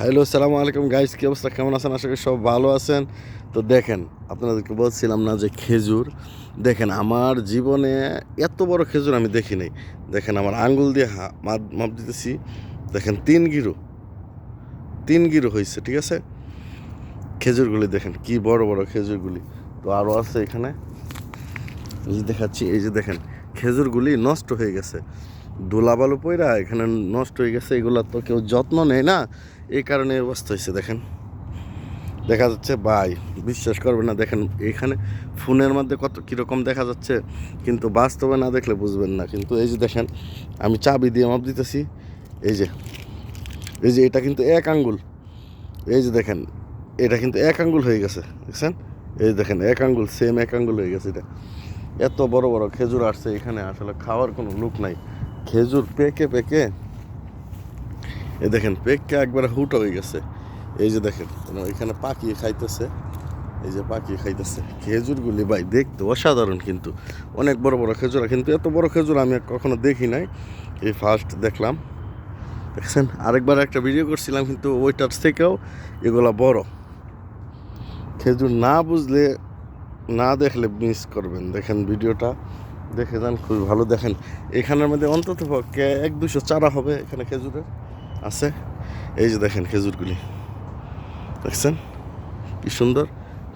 Hello, সালামু আলাইকুম guys কী অবস্থা? কেমন আছেন? আশা করি সব ভালো আছেন। তো দেখেন, আপনাদেরকে বলছিলাম না যে খেজুর। দেখেন, আমার জীবনে এত বড় খেজুর আমি দেখি নাই। দেখেন, আমার আঙ্গুল দিয়ে মাপ মাপ দিতেছি। দেখেন, তিন গিরো। তিন গিরু হয়েছে ঠিক আছে? খেজুরগুলি দেখেন, কি বড় বড় খেজুরগুলি। তো আরও আছে এখানে। দেখাচ্ছি, এই যে দেখেন, খেজুরগুলি নষ্ট হয়ে গেছে। দোলাবালু পইরা এখানে নষ্ট হয়ে গেছে, এগুলো তো কেউ যত্ন নেয় না। এই কারণে অবস্থা হয়েছে, দেখেন। দেখা যাচ্ছে বাই বিশ্বাস করবে না, দেখেন, এখানে ফোনের মধ্যে কত কীরকম দেখা যাচ্ছে, কিন্তু বাস্তবে না দেখলে বুঝবেন না। কিন্তু এই যে দেখেন, আমি চাবি দিয়ে মাপ দিতেছি, এই যে এই যে এটা কিন্তু এক আঙ্গুল। এই যে দেখেন, এটা কিন্তু এক আঙ্গুল হয়ে গেছে, দেখছেন? এই দেখেন, এক আঙ্গুল সেম এক আঙ্গুল হয়ে গেছে এটা। এত বড় বড় খেজুর আসছে এখানে, আসলে খাওয়ার কোনো লোক নাই। খেজুর পেকে পেকে এই দেখেন পেকে একবারে হুট হয়ে গেছে। এই যে দেখেন মানে এখানে পাখি খাইতেছে। এই যে পাখি খাইতেছে। খেজুরগুলি ভাই দেখতে অসাধারণ কিন্তু। অনেক বড় বড় খেজুর, কিন্তু এত বড় খেজুর আমি কখনো দেখি নাই। এই ফার্স্ট দেখলাম। দেখছেন? আরেকবার একটা ভিডিও করছিলাম, কিন্তু ওইটার থেকেও এগুলা বড়। খেজুর না বুঝলে, না দেখলে মিস করবেন। দেখেন ভিডিওটা। দেখে যান, খুবই ভালো। দেখেন, এখানের মধ্যে অন্তত পক্ষে এক দুশো চারা হবে এখানে খেজুরের। আছে? এই যে দেখেন খেজুরগুলি। দেখছেন? কি সুন্দর?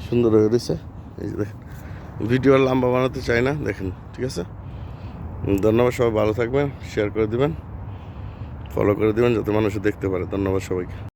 সুন্দর হয়ে রয়েছে। এই যে দেখেন। ভিডিও আর লম্বা বানাতে চাই না, দেখেন, ঠিক আছে? ধন্যবাদ সবাই, ভালো থাকবেন শেয়ার করে দেবেন ফলো করে দেবেন, যাতে মানুষ দেখতে পারে। ধন্যবাদ সবাইকে।